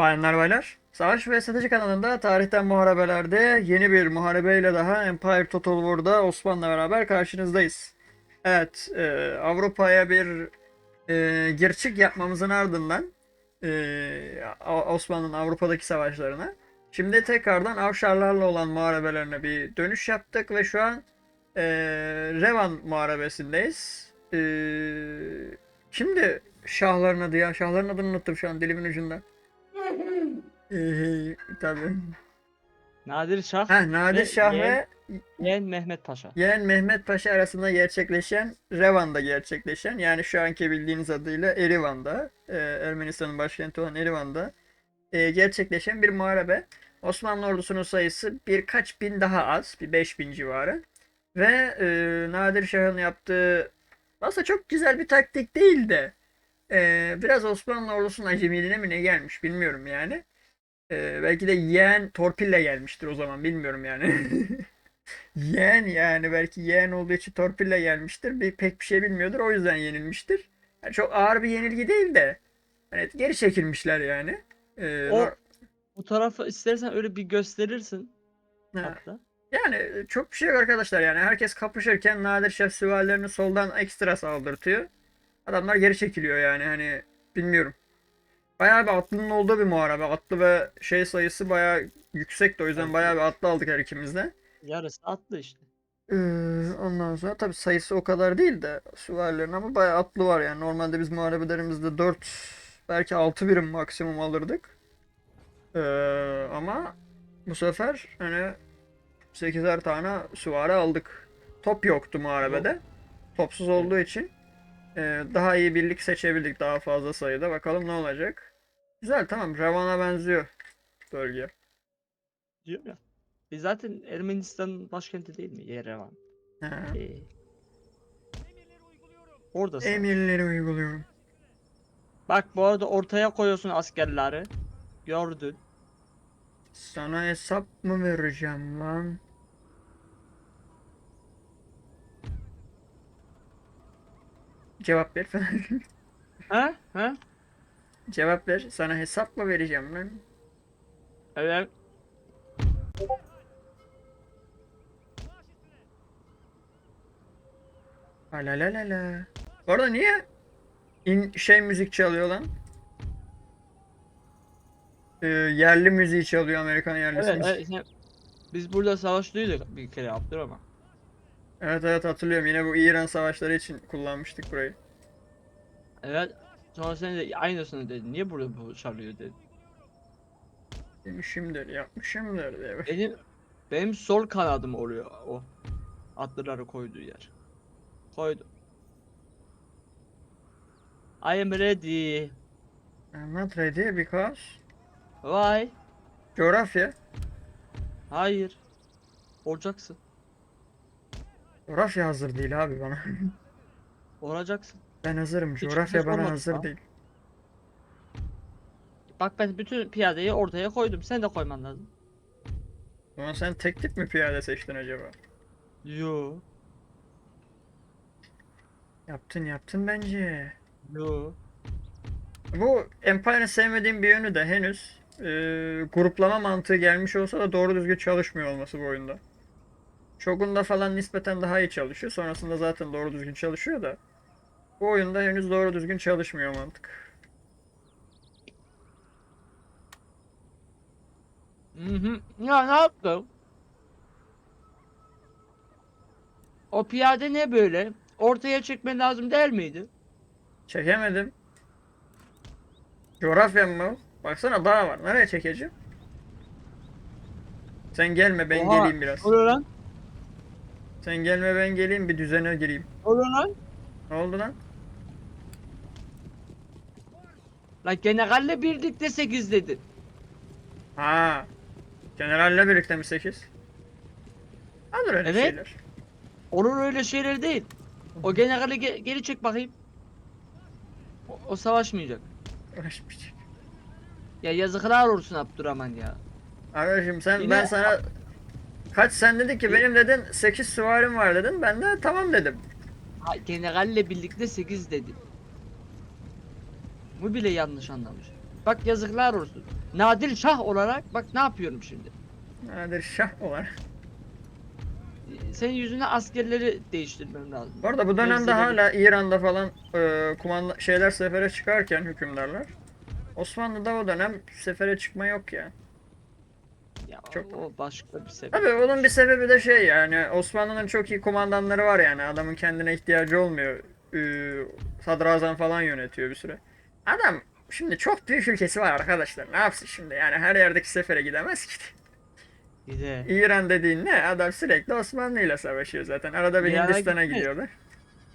Bayanlar baylar, Savaş ve Strateji kanalında tarihten muharebelerde yeni bir muharebeyle daha Empire Total War'da Osman'la beraber karşınızdayız. Evet, e, Avrupa'ya bir e, gir çık yapmamızın ardından e, Osmanlı'nın Avrupa'daki savaşlarına şimdi tekrardan Avşarlarla olan muharebelerine bir dönüş yaptık ve şu an e, Revan muharebesindeyiz. E, kimdi şahların adı ya? Şahların adını unuttum şu an dilimin ucunda. Ee, tabii. Nadir Şah Heh, Nadir Şah ve yeğen Mehmet Paşa. yeğen Mehmet Paşa arasında gerçekleşen Revan'da gerçekleşen yani şu anki bildiğiniz adıyla Erivan'da e, Ermenistan'ın başkenti olan Erivan'da e, gerçekleşen bir muharebe. Osmanlı ordusunun sayısı birkaç bin daha az, bir 5000 civarı. Ve e, Nadir Şah'ın yaptığı aslında çok güzel bir taktik değil de e, biraz Osmanlı ordusunun acemiliğine mi ne gelmiş bilmiyorum yani. E, belki de yeğen torpille gelmiştir o zaman bilmiyorum yani. yeğen yani belki yeğen olduğu için torpille gelmiştir. Bir, pek bir şey bilmiyordur o yüzden yenilmiştir. Yani çok ağır bir yenilgi değil de hani geri çekilmişler yani. E, O- Bu tarafı istersen öyle bir gösterirsin. ha. Hatta. Yani çok bir şey yok arkadaşlar yani herkes kapışırken Nadir Şef süvarilerini soldan ekstra saldırtıyor. Adamlar geri çekiliyor yani hani bilmiyorum. Bayağı bir atlının olduğu bir muharebe. Atlı ve şey sayısı bayağı yüksekti o yüzden bayağı bir atlı aldık her ikimiz de. Yarısı atlı işte. Ee, ondan sonra tabii sayısı o kadar değil de süvarilerin ama bayağı atlı var yani. Normalde biz muharebelerimizde 4 belki 6 birim maksimum alırdık. Ee, ama bu sefer hani 8'er tane süvari aldık. Top yoktu muharebede. Topsuz olduğu için e, daha iyi birlik seçebildik daha fazla sayıda. Bakalım ne olacak. Güzel tamam. Revan'a benziyor bölge. Diyorum ya. E zaten Ermenistan'ın başkenti değil mi? Yerevan. Ha. Ee, Oradasın. Emirleri uyguluyorum. Bak bu arada ortaya koyuyorsun askerleri. Gördün. Sana hesap mı vereceğim lan? Cevap ver. Ha? Ha? Cevap ver. Sana hesap mı vereceğim lan? Evet. La la la la. Orada niye in şey müzik çalıyor lan? Ee, yerli müziği çalıyor Amerikan yerlisi. Evet, müzik. evet, sen- Biz burada savaştıydık bir kere Abdurrahman. evet evet hatırlıyorum. Yine bu İran savaşları için kullanmıştık burayı. Evet. Sonra sen de aynısını dedin. Niye burada bu çalıyor dedin. Demişimdir, yapmışımdır diye. Benim benim sol kanadım oluyor o. Atlıları koyduğu yer. Koydu. I am ready. I'm not ready because Why? coğrafya. Hayır. Olacaksın. Coğrafya hazır değil abi bana. Olacaksın. Ben hazırım. Coğrafya bana olmadık hazır ya. değil. Bak ben bütün piyadeyi ortaya koydum. Sen de koyman lazım. Ama sen tek tip mi piyade seçtin acaba? Yo. Yaptın yaptın bence. Yo. Bu Empire'ın sevmediğim bir yönü de henüz e, gruplama mantığı gelmiş olsa da doğru düzgün çalışmıyor olması bu oyunda. Shogun'da falan nispeten daha iyi çalışıyor. Sonrasında zaten doğru düzgün çalışıyor da. Bu oyunda henüz doğru düzgün çalışmıyor mantık. Hı hı. Ya ne yaptım? O piyade ne böyle? Ortaya çekmen lazım değil miydi? Çekemedim. Coğrafya mı? Baksana dağ var. Nereye çekeceğim? Sen gelme ben Oha, geleyim biraz. Oluyor lan. Sen gelme ben geleyim bir düzene gireyim. Oluyor lan. Ne oldu lan? Lan generalle birlikte 8 dedin. Ha. Generalle birlikte mi 8? Olur öyle Evet. şeyler. Olur öyle şeyler değil. O generali ge- geri çek bakayım. O, o savaşmayacak. Uğraşmayacak. Ya yazıklar olsun Abdurrahman ya. Arkadaşım sen Yine- ben sana kaç sen dedin ki benim dedin 8 süvarim var dedin. Ben de tamam dedim. Ha, generalle birlikte 8 dedi. Bu bile yanlış anlamış. Bak yazıklar olsun. Nadir Şah olarak bak ne yapıyorum şimdi. Nadir Şah olarak. Ee, Senin yüzüne askerleri değiştirmem lazım. Bu arada bu dönemde Mevzileri- hala İran'da falan e, kumanda şeyler sefere çıkarken hükümdarlar. Osmanlı'da o dönem sefere çıkma yok ya. Ya, çok- o başka bir sebep. Tabii bunun bir sebebi de şey yani Osmanlı'nın çok iyi kumandanları var yani adamın kendine ihtiyacı olmuyor. Ee, sadrazam falan yönetiyor bir süre. Adam şimdi çok büyük ülkesi var arkadaşlar ne yapsın şimdi yani her yerdeki sefere gidemez ki. Bir de İran dediğin ne adam sürekli Osmanlı ile savaşıyor zaten arada bir İran'a Hindistan'a gitmez. gidiyorlar.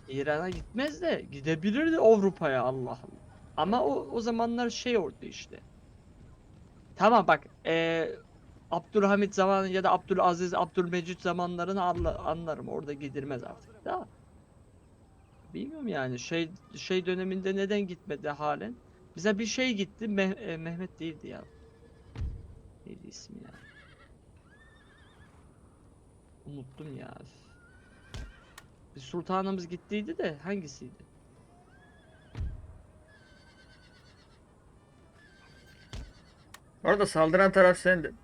İran'a gitmez de gidebilirdi Avrupa'ya Allah Allah. Ama o o zamanlar şey oldu işte. Tamam bak eee Abdülhamit zamanı ya da Abdülaziz, Abdülmecit zamanlarını anla- anlarım. Orada gidilmez artık da. Bilmiyorum yani şey şey döneminde neden gitmedi halen? Bize bir şey gitti. Meh- e, Mehmet değildi ya. Neydi ismi ya? Unuttum ya. Bir sultanımız gittiydi de hangisiydi? Orada saldıran taraf sendin.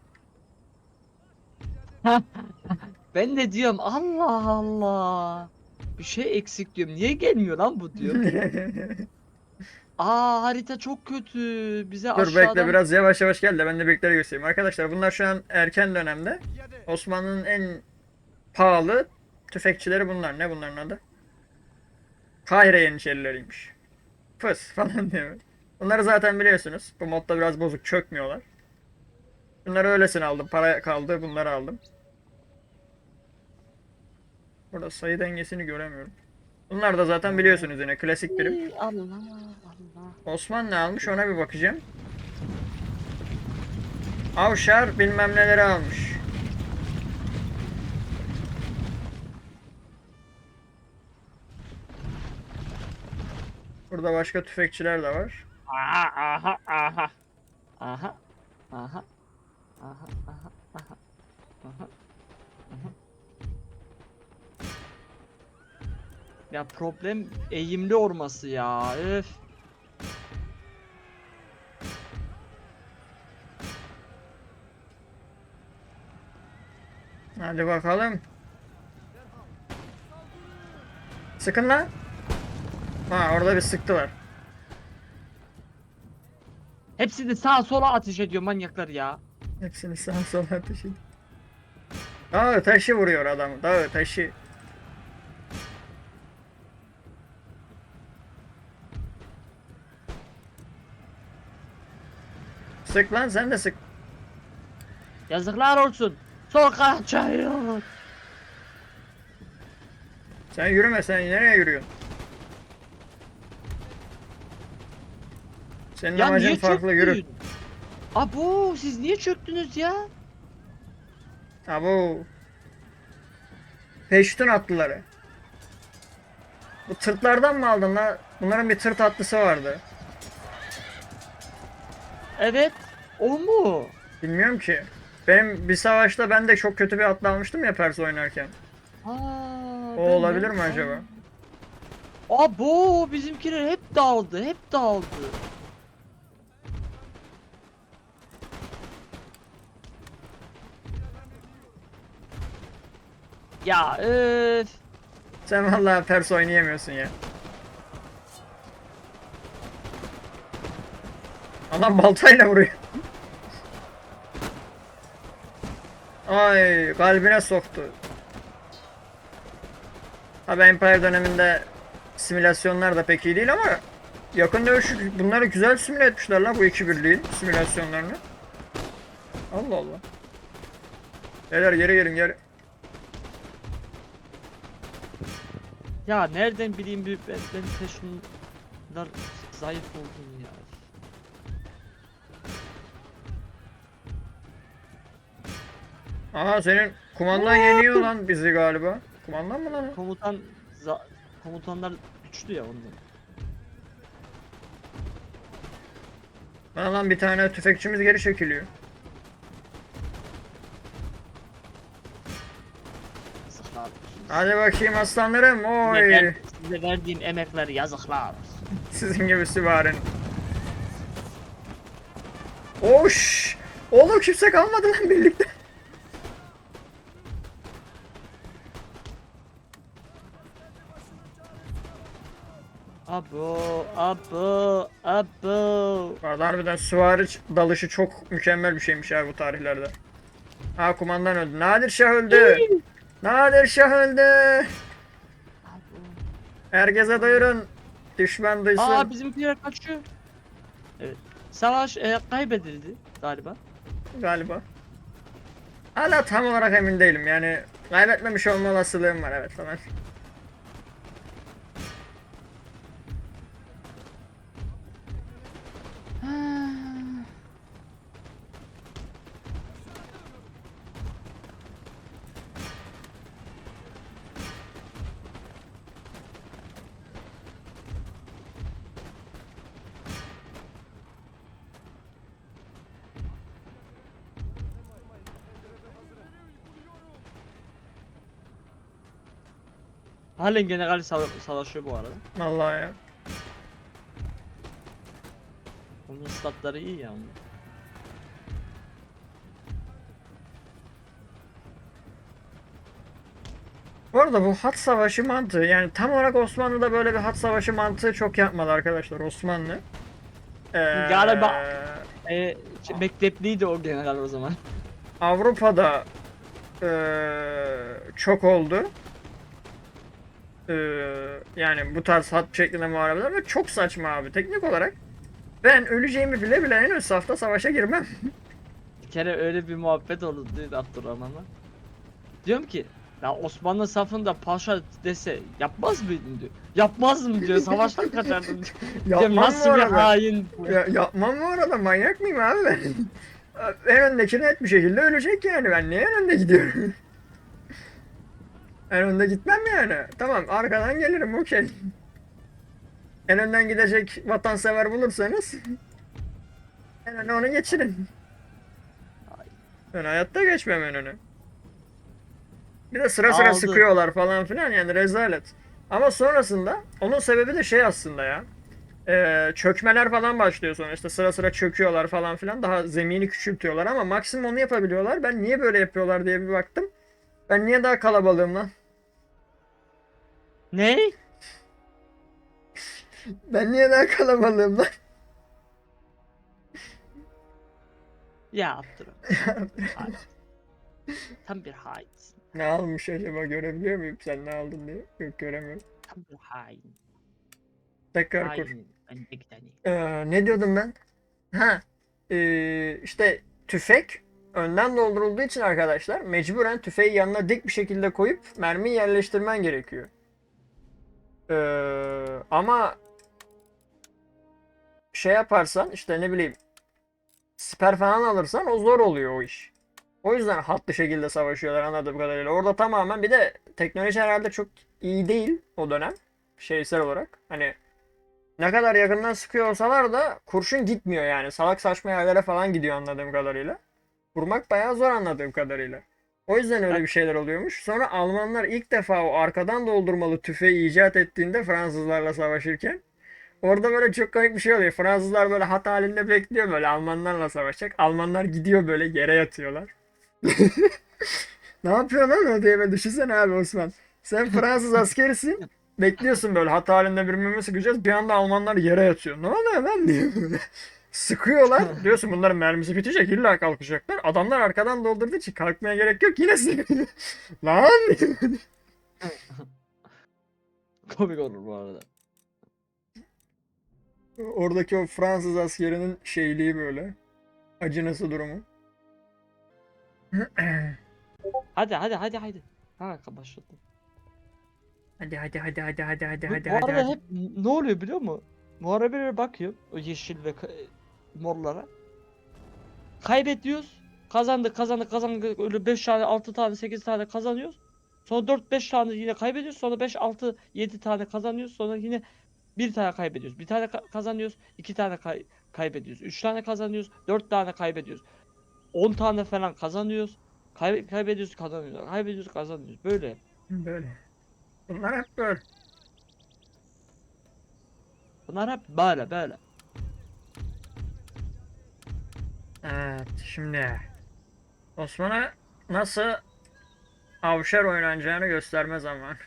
Ben de diyorum Allah Allah. Bir şey eksik diyorum. Niye gelmiyor lan bu diyor. Aa harita çok kötü. Bize Dur aşağıdan bekle biraz yavaş yavaş gel de ben de birlikte göstereyim. Arkadaşlar bunlar şu an erken dönemde. Osmanlı'nın en pahalı tüfekçileri bunlar. Ne bunların adı? Kahire Yeniçerileriymiş. Fıs falan diyor. Bunları zaten biliyorsunuz. Bu modda biraz bozuk çökmüyorlar. Bunları öylesine aldım. Para kaldı bunları aldım. Burada sayı dengesini göremiyorum. Bunlar da zaten biliyorsunuz yine klasik birim. Allah Allah. Osman ne almış ona bir bakacağım. Avşar bilmem neleri almış. Burada başka tüfekçiler de var. Aha aha aha. Aha. Aha. Aha aha aha. Aha. Aha. Ya problem eğimli olması ya. Öf. Hadi bakalım. Sıkın lan. Ha orada bir sıktılar. Hepsi de sağa sola ateş ediyor manyaklar ya. Hepsini sağa sola ateş ediyor. Dağı taşı vuruyor adam. Dağı taşı. Sık lan sen de sık. Yazıklar olsun. Sol kanat çayıyor. Sen yürüme sen nereye yürüyorsun? Senin Ya amacın niye farklı yürü. Abo siz niye çöktünüz ya? Abo. Peştun atlıları. Bu tırtlardan mı aldın la? Bunların bir tırt atlısı vardı. Evet. O mu? Bilmiyorum ki. Benim bir savaşta ben de çok kötü bir atlı almıştım ya Pers oynarken. Aa, O olabilir mi acaba? Abo bizimkiler hep dağıldı, hep dağıldı. Ya öf. Sen vallahi Pers oynayamıyorsun ya. Adam baltayla vuruyor. Ay kalbine soktu. Tabi Empire döneminde simülasyonlar da pek iyi değil ama yakın dövüş bunları güzel simüle etmişler lan bu iki birliğin simülasyonlarını. Allah Allah. Beyler geri gelin geri. Ya nereden bileyim bir ben, ben şunlar zayıf oldum ya. Aha senin kumandan yeniyor lan bizi galiba. Kumandan mı lan? o? Komutan za- komutanlar güçlü ya ondan. Lan lan bir tane tüfekçimiz geri çekiliyor. Yazıklar olsun. Hadi bakayım aslanlarım. Size, Oy. ver- size verdiğim emekler yazıklar olsun. Sizin gibi süvarinin. Oş! Oğlum kimse kalmadı lan birlikte. Abo, abo, abo. Valla harbiden süvari dalışı çok mükemmel bir şeymiş abi bu tarihlerde. Ha kumandan öldü. Nadir Şah öldü. Nadir Şah öldü. Herkese duyurun. Düşman duysun. Aa bizimkiler kaçıyor. Evet. Savaş e, kaybedildi galiba. Galiba. Hala tam olarak emin değilim yani kaybetmemiş olma olasılığım var evet falan. Halen general sava- savaşıyor bu arada. Vallahi ya. Onun statları iyi ya onun. Bu arada bu hat savaşı mantığı yani tam olarak Osmanlı'da böyle bir hat savaşı mantığı çok yapmadı arkadaşlar Osmanlı. Ee, Galiba- E, mektepliydi o general o zaman. Avrupa'da eee, çok oldu. Eee, yani bu tarz hat şeklinde muharebeler ve çok saçma abi teknik olarak. Ben öleceğimi bile bile en ön safta savaşa girmem. Bir kere öyle bir muhabbet oldu dedi Abdurrahman'la. Diyorum ki ya Osmanlı safında paşa dese yapmaz mıydın diyor. Yapmazdım diyor savaştan kaçardım diyor. Yapmam nasıl bir hain bu? Ya, yapmam bu arada manyak mıyım abi ben? en öndeki net bir şekilde ölecek yani ben niye en önde gidiyorum? En önde gitmem yani. Tamam arkadan gelirim okey. En önden gidecek vatansever bulursanız en öne onu geçirin. Ben hayatta geçmem en öne. Bir de sıra sıra Aldı. sıkıyorlar falan filan yani rezalet. Ama sonrasında onun sebebi de şey aslında ya. Ee, çökmeler falan başlıyor sonra işte sıra sıra çöküyorlar falan filan daha zemini küçültüyorlar ama maksimum onu yapabiliyorlar. Ben niye böyle yapıyorlar diye bir baktım. Ben niye daha kalabalığım lan? Ne? Ben niye daha kalabalığım lan? Ya Abdurrahman. hain. Tam bir hainsin. Ne almış acaba görebiliyor muyum sen ne aldın diye? Yok göremiyorum. Tam bir hain. Tekrar kur. Hain. Öndeki tane. Ee, ne diyordum ben? Ha, ee, işte tüfek önden doldurulduğu için arkadaşlar mecburen tüfeği yanına dik bir şekilde koyup mermiyi yerleştirmen gerekiyor. Ee, ama şey yaparsan işte ne bileyim siper falan alırsan o zor oluyor o iş. O yüzden hatlı şekilde savaşıyorlar anladığım kadarıyla. Orada tamamen bir de teknoloji herhalde çok iyi değil o dönem şeysel olarak. Hani ne kadar yakından sıkıyor olsalar da kurşun gitmiyor yani. Salak saçma yerlere falan gidiyor anladığım kadarıyla. Vurmak bayağı zor anladığım kadarıyla. O yüzden öyle bir şeyler oluyormuş. Sonra Almanlar ilk defa o arkadan doldurmalı tüfeği icat ettiğinde Fransızlarla savaşırken orada böyle çok komik bir şey oluyor. Fransızlar böyle hat halinde bekliyor böyle Almanlarla savaşacak. Almanlar gidiyor böyle yere yatıyorlar. ne yapıyor lan o diye böyle düşünsene abi Osman. Sen Fransız askerisin. Bekliyorsun böyle hat halinde birbirine sıkacağız. Bir anda Almanlar yere yatıyor. Ne oluyor lan diye böyle. Sıkıyorlar. Diyorsun bunların mermisi bitecek. illa kalkacaklar. Adamlar arkadan doldurduğu için kalkmaya gerek yok. Yine sıkıyor. lan. Komik olur bu arada. Oradaki o Fransız askerinin şeyliği böyle. Acınası durumu. Hadi hadi hadi hadi. Ha başladım. hadi hadi hadi hadi hadi hadi hadi bu hadi. arada hadi. hep ne oluyor biliyor musun? Muharebelere bakıyor o yeşil ve morlara. Kaybediyoruz. Kazandık kazandık kazandık öyle 5 tane 6 tane 8 tane kazanıyoruz. Sonra 4 5 tane yine kaybediyoruz. Sonra 5 6 7 tane kazanıyoruz. Sonra yine bir tane kaybediyoruz. Bir tane ka- kazanıyoruz. iki tane kay- kaybediyoruz. Üç tane kazanıyoruz. Dört tane kaybediyoruz. 10 tane falan kazanıyoruz. Kay- kaybediyoruz kazanıyoruz. Kaybediyoruz kazanıyoruz. Böyle. Böyle. Bunlar hep böyle. Bunlar hep böyle böyle. Evet şimdi Osman'a nasıl avşar oynanacağını gösterme zaman.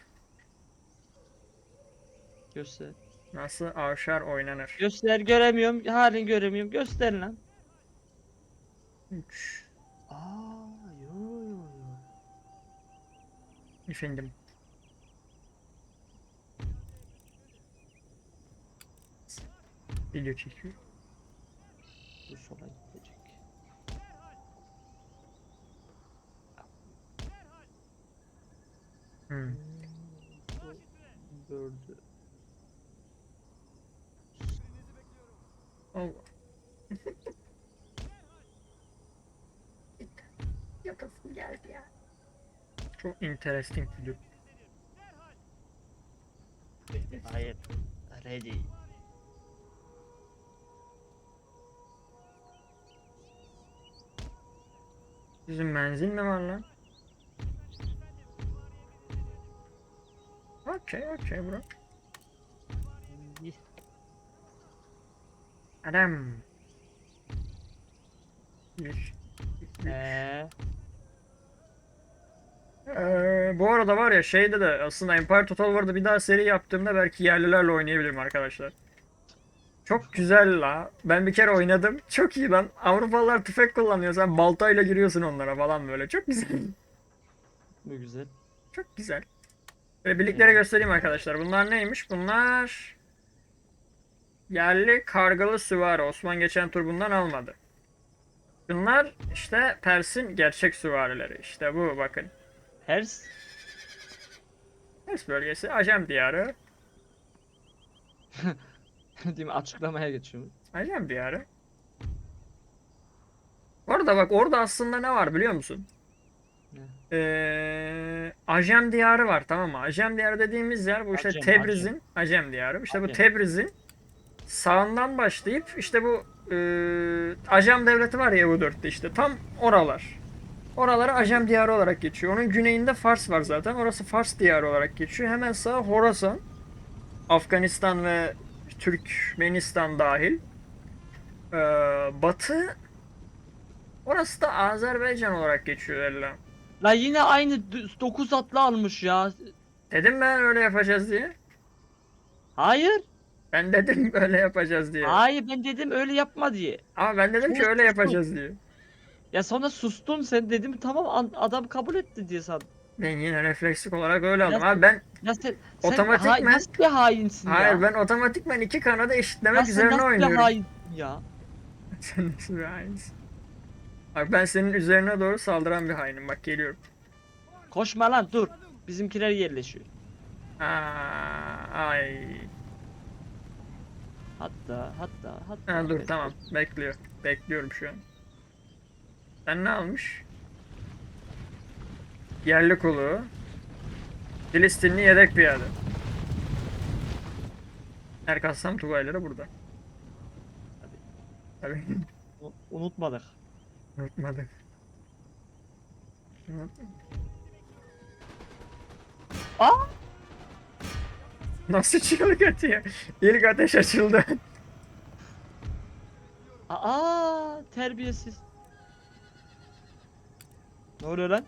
Göster. Nasıl avşar oynanır. Göster göremiyorum. Halin göremiyorum. Göster lan. 3 Aa yo yo yo. efendim. Video çekiyor. Bu sola gidecek. Hmm. Bu Gördü. Allah. Yapasım geldi ya. Çok interesting video. Hayır. Ready. Sizin menzil mi var lan? Okey okey bro. Adam. Bir. Eee. Ee, bu arada var ya şeyde de aslında Empire Total War'da bir daha seri yaptığımda belki yerlilerle oynayabilirim arkadaşlar. Çok güzel la. Ben bir kere oynadım. Çok iyi lan. Avrupalılar tüfek kullanıyor. Sen baltayla giriyorsun onlara falan böyle. Çok güzel. Bu güzel. Çok güzel. Ve birliklere göstereyim arkadaşlar. Bunlar neymiş? Bunlar yerli kargalı süvari. Osman geçen tur bundan almadı. Bunlar işte Pers'in gerçek süvarileri. İşte bu bakın. Hers. Pers bölgesi Ajem diyarı. Değil mi? Açıklamaya geçiyorum. Ajem diyarı. Orada bak orada aslında ne var biliyor musun? Ee, Ajem diyarı var tamam mı? Ajem diyarı dediğimiz yer bu işte Acem, Tebriz'in Ajem diyarı. İşte bu Acem. Tebriz'in sağından başlayıp işte bu e, Ajem devleti var ya bu dörtte işte tam oralar. Oraları Ajem diyarı olarak geçiyor. Onun güneyinde Fars var zaten. Orası Fars diyarı olarak geçiyor. Hemen sağ Horasan. Afganistan ve Türkmenistan dahil. Ee, batı Orası da Azerbaycan olarak geçiyor Ella. La yine aynı 9 atlı almış ya. Dedim ben öyle yapacağız diye. Hayır. Ben dedim böyle yapacağız diye. Hayır ben dedim öyle yapma diye. Ama ben dedim ki öyle yapacağız diye. Ya sonra sustun sen dedim tamam adam kabul etti diye sandım. Ben yine refleksik olarak öyle aldım. Ya- Abi ben Ya sen, sen Otomatikmen- ha- nasıl bir hainsin ya? hayır ben otomatikmen iki kanadı eşitlemek Ya sen üzerine nasıl bir oynuyorum. hainsin ya? Sen nasıl bir hainsin? Bak ben senin üzerine doğru saldıran bir hainim. Bak geliyorum. Koşma lan dur. Bizimkiler yerleşiyor. Aa, ay. Hatta hatta hatta. Ha, dur Evet, tamam. Bekliyor. Bekliyorum şu an. Sen ne almış? Yerli kulu. Filistinli yedek piyade. Erkassam Tugayları burada. Tabii. u- Unutmadık. Unutmadık. Unut- Aa! Nasıl çığlık atıyor? İlk ateş açıldı. Aa terbiyesiz. Ne oluyor lan?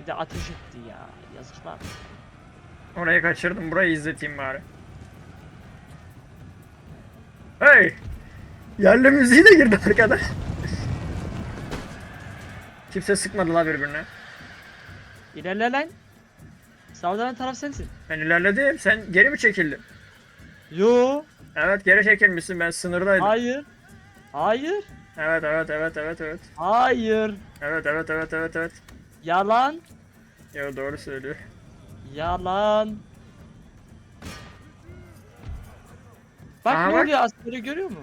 Bir de ateş etti ya. Yazıklar. Orayı kaçırdım. Burayı izleteyim bari. Hey! Yerli müziği de girdi arkada. Kimse sıkmadı la birbirine. İlerle lan. Savunan taraf sensin. Ben ilerledim. Sen geri mi çekildin? Yo. Evet geri çekilmişsin. Ben sınırdaydım. Hayır. Hayır. Evet evet evet evet evet. Hayır. Evet evet evet evet evet. Yalan. Yo doğru söylüyor. Yalan. Bak Aha, ne bak. oluyor askeri görüyor mu?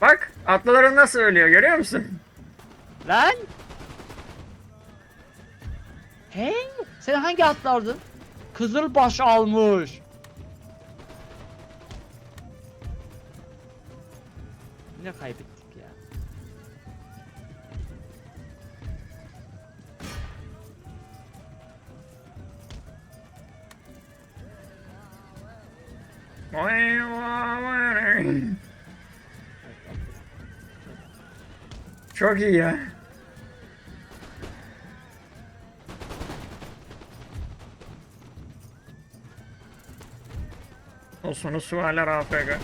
Bak atlıların nasıl ölüyor görüyor musun? Lan. Hey, sen hangi atlardın? Kızılbaş almış. Yine kaybettik Çok iyi ya. Olsun su hala AFK.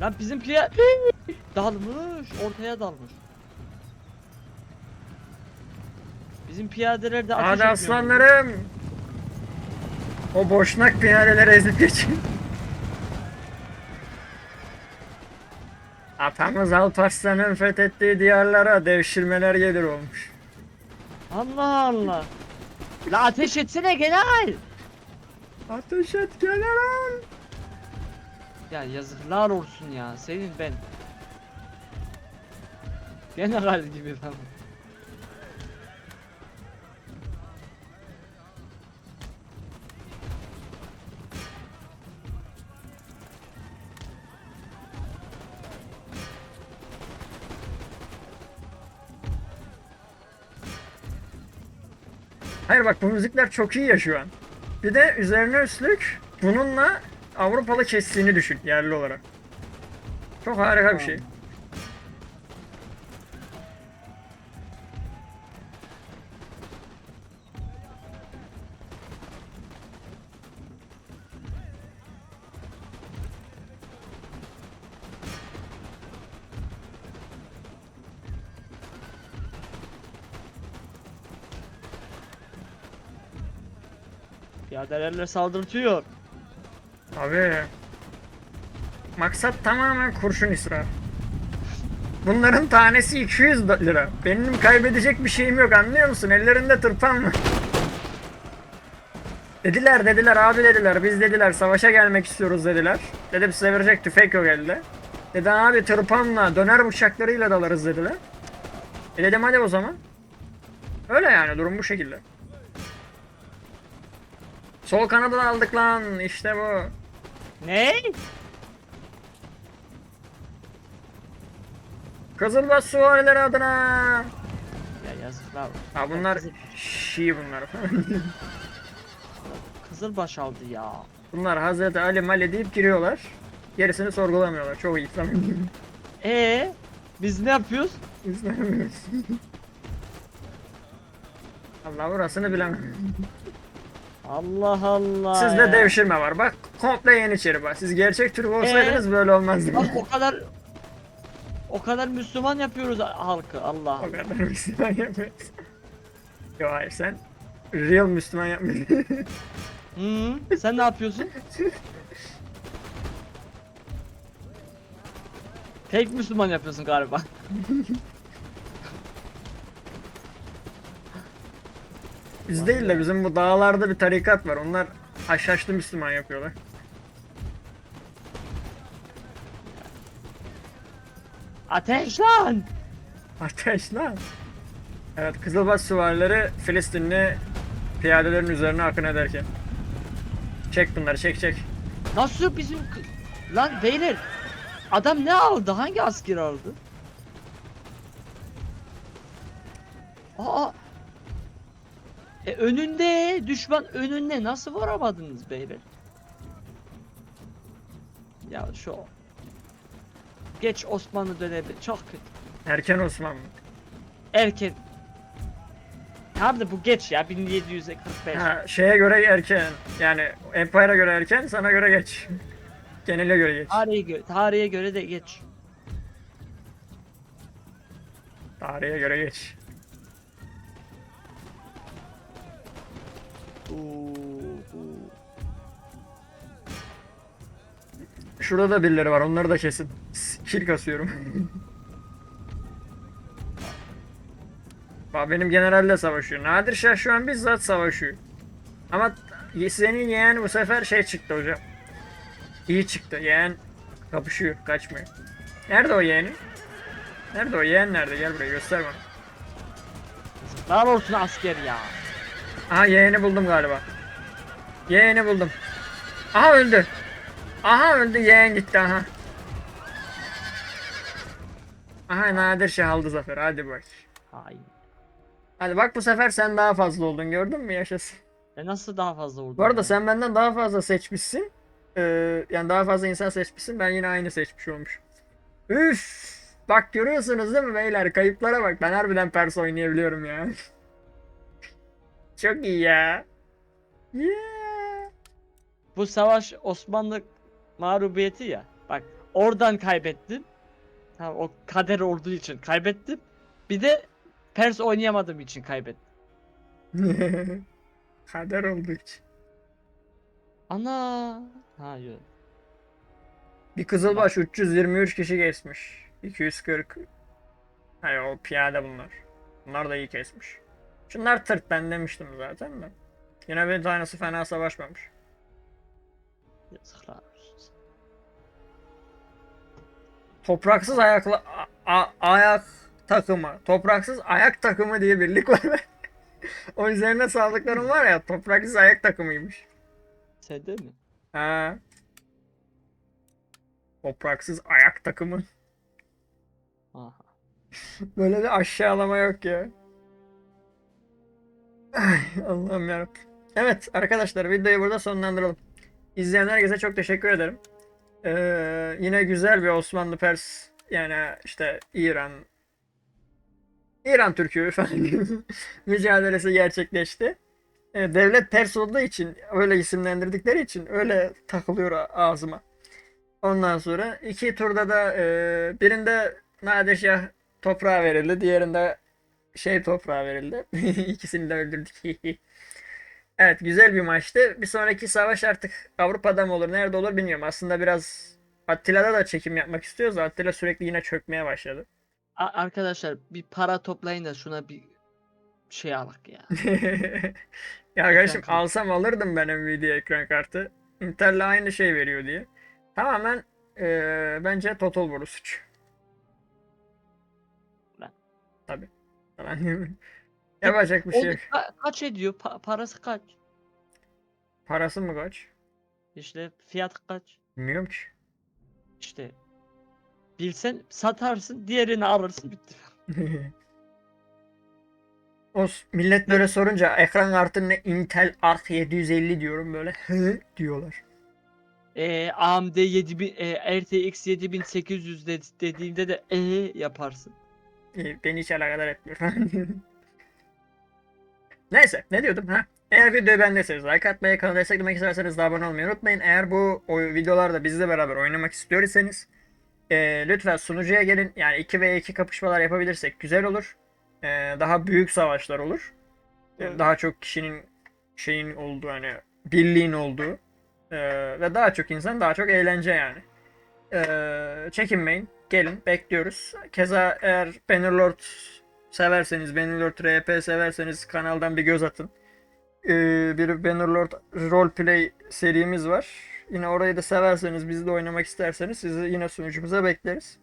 Lan bizim playa dalmış, ortaya dalmış. Bizim piyadeler de ateş Hadi etmiyor. aslanlarım. O boşnak piyadeleri ezip geçin. Atamız Alparslan'ın fethettiği diyarlara devşirmeler gelir olmuş. Allah Allah. La ateş etsene general. Ateş et general. Ya yazıklar olsun ya. Senin ben. General gibi lan. Hayır bak bu müzikler çok iyi ya şu an. Bir de üzerine üstlük bununla Avrupalı kestiğini düşün yerli olarak. Çok harika bir şey. Piyadelerle saldırtıyor. Abi. Maksat tamamen kurşun israf. Bunların tanesi 200 do- lira. Benim kaybedecek bir şeyim yok anlıyor musun? Ellerinde tırpan var. Dediler dediler abi dediler biz dediler savaşa gelmek istiyoruz dediler. Dedim size verecek tüfek yok elde. Dedi abi tırpanla döner bıçaklarıyla dalarız dediler. E dedim hadi o zaman. Öyle yani durum bu şekilde. Sol kanadı da aldık lan işte bu. Ne? Kızılbaş süvarileri adına. Ya yazıklar. Ha bunlar Kızıl, Şii bunlar. Kızılbaş aldı ya. bunlar Hazreti Ali Mali deyip giriyorlar. Gerisini sorgulamıyorlar. Çok iyi İslam. Ee, biz ne yapıyoruz? İslam. Allah orasını bilemem. Allah Allah. Sizde ya. devşirme var. Bak komple yeniçeri var. Siz gerçek Türk olsaydınız böyle olmazdı. Bak o kadar o kadar Müslüman yapıyoruz halkı Allah. o kadar Müslüman yapıyoruz. Yo hayır sen real Müslüman yapmıyorsun. Hı, sen ne yapıyorsun? Tek Müslüman yapıyorsun galiba. Biz değil de bizim bu dağlarda bir tarikat var. Onlar haşhaşlı Müslüman yapıyorlar. Ateş lan! Ateş lan. Evet Kızılbaş süvarileri Filistinli piyadelerin üzerine akın ederken. Çek bunları çek çek. Nasıl bizim lan beyler adam ne aldı? Hangi asker aldı? Önünde düşman önünde nasıl varamadınız beyler? Ya şu geç Osmanlı dönemi çok kötü. Erken Osmanlı. Erken Tamam da bu geç ya 1745. Ha, şeye göre erken. Yani Empire'a göre erken, sana göre geç. Genele göre geç. Tarihe göre, tarihe göre de geç. Tarihe göre geç. Şurada da birileri var, onları da kesin. Kill kasıyorum. Bak benim generalle savaşıyor. Nadir Şah şu an bizzat savaşıyor. Ama senin yeğen bu sefer şey çıktı hocam. İyi çıktı. Yeğen kapışıyor, kaçmıyor. Nerede o yeğeni? Nerede o yeğen nerede? Gel buraya göster bana. Yazıklar olsun asker ya. Aha yeğeni buldum galiba. Yeğeni buldum. Aha öldü. Aha öldü yeğen gitti aha. Aha Nadir Şah aldı zafer hadi bak. Hain. Hadi bak bu sefer sen daha fazla oldun gördün mü yaşasın. E nasıl daha fazla vurdun? Bu arada ya? sen benden daha fazla seçmişsin. Ee, yani daha fazla insan seçmişsin ben yine aynı seçmiş olmuş. Üf. Bak görüyorsunuz değil mi beyler? Kayıplara bak. Ben harbiden Pers oynayabiliyorum ya. Çok iyi ya. Yeah. Bu savaş Osmanlı mağlubiyeti ya. Bak oradan kaybettim. Tamam o kader olduğu için kaybettim. Bir de Pers oynayamadığım için kaybettim. Kader olduğu için. Ana. Ha yok. Bir Kızılbaş 323 kişi kesmiş. 240. Hayır o piyade bunlar. Bunlar da iyi kesmiş. Şunlar tırt ben demiştim zaten de. Yine bir tanesi fena savaşmamış. Yazıklar olsun. Topraksız ayaklı a- a- ayak takımı. Topraksız ayak takımı diye birlik var. o üzerine sağlıklarım var ya topraksız ayak takımıymış. Sende mi? Ha. Topraksız ayak takımı. Aha. Böyle bir aşağılama yok ya. Allah'ım yarabbim. Evet arkadaşlar videoyu burada sonlandıralım. İzleyen herkese çok teşekkür ederim. Ee, yine güzel bir Osmanlı Pers yani işte İran İran Türk'ü falan mücadelesi gerçekleşti. Ee, devlet Pers olduğu için öyle isimlendirdikleri için öyle takılıyor ağzıma. Ondan sonra iki turda da e, birinde Nadir toprağa verildi. Diğerinde şey toprağa verildi. İkisini de öldürdük. evet güzel bir maçtı. Bir sonraki savaş artık Avrupa'da mı olur nerede olur bilmiyorum. Aslında biraz Attila'da da çekim yapmak istiyoruz. Attila sürekli yine çökmeye başladı. A- arkadaşlar bir para toplayın da şuna bir şey alak ya. ya kartı. alsam alırdım ben Nvidia ekran kartı. Intel'le aynı şey veriyor diye. Tamamen eee, bence Total War'u suç. Falan. Yapacak bir şey yok. ka- kaç ediyor? Pa- parası kaç? Parası mı kaç? İşte fiyat kaç? Bilmiyorum ki. İşte bilsen satarsın, diğerini alırsın bitti. O millet böyle sorunca ekran kartı ne Intel Arc 750 diyorum böyle. Hı diyorlar. Ee, AMD 7000 e, RTX 7800 de- dediğinde de ee yaparsın. Beni hiç alakadar etmiyor. Neyse ne diyordum ha? Eğer videoyu beğendiyseniz like atmayı, kanalı desteklemek isterseniz de abone olmayı unutmayın. Eğer bu oy- videolarda bizle beraber oynamak istiyorsanız e, lütfen sunucuya gelin. Yani 2 ve 2 kapışmalar yapabilirsek güzel olur. E, daha büyük savaşlar olur. E, Evet. daha çok kişinin şeyin olduğu hani birliğin olduğu e, ve daha çok insan daha çok eğlence yani. E, çekinmeyin. Gelin bekliyoruz. Keza eğer Bannerlord severseniz, Bannerlord RP severseniz kanaldan bir göz atın. Ee, bir Bannerlord roleplay serimiz var. Yine orayı da severseniz, bizi de oynamak isterseniz sizi yine sunucumuza bekleriz.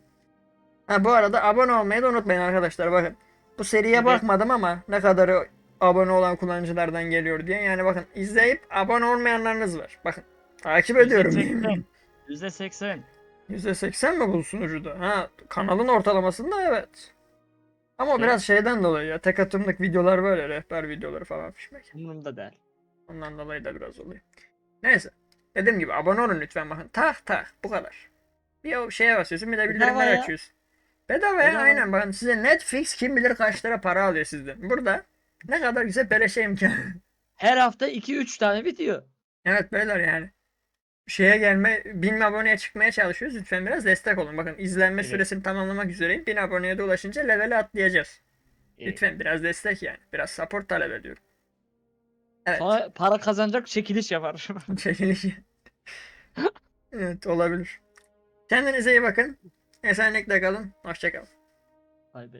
Ha, bu arada abone olmayı da unutmayın arkadaşlar. Bakın bu seriye Evet. bakmadım ama ne kadarı abone olan kullanıcılardan geliyor diye. Yani bakın izleyip abone olmayanlarınız var. Bakın takip ediyorum. %80. %80. %80 mi bu sunucuda? Ha, kanalın ortalamasında evet. Ama o Şey- biraz şeyden dolayı ya. Tek atımlık videolar böyle rehber videoları falan pişmek. Umurumda değil. Ondan dolayı da biraz oluyor. Neyse. Dediğim gibi abone olun lütfen bakın. Tak tak bu kadar. Bir o şeye basıyorsun bir de bildirimler açıyorsun. Bedavaya Bedava. aynen bakın size Netflix kim bilir kaç lira para alıyor sizden. Burada ne kadar güzel beleşe imkan. Her hafta 2-3 tane video. Evet beyler yani. Şeye gelme, 1000 aboneye çıkmaya çalışıyoruz. Lütfen biraz destek olun. Bakın izlenme Evet. süresini tamamlamak üzereyim. 1000 aboneye de ulaşınca levele atlayacağız. Ee, Lütfen biraz destek yani. Biraz support talep ediyorum. Evet. Sonra para kazanacak çekiliş yapar. Çekiliş. evet olabilir. Kendinize iyi bakın. Esenlikle kalın. Hoşçakalın. Vay be.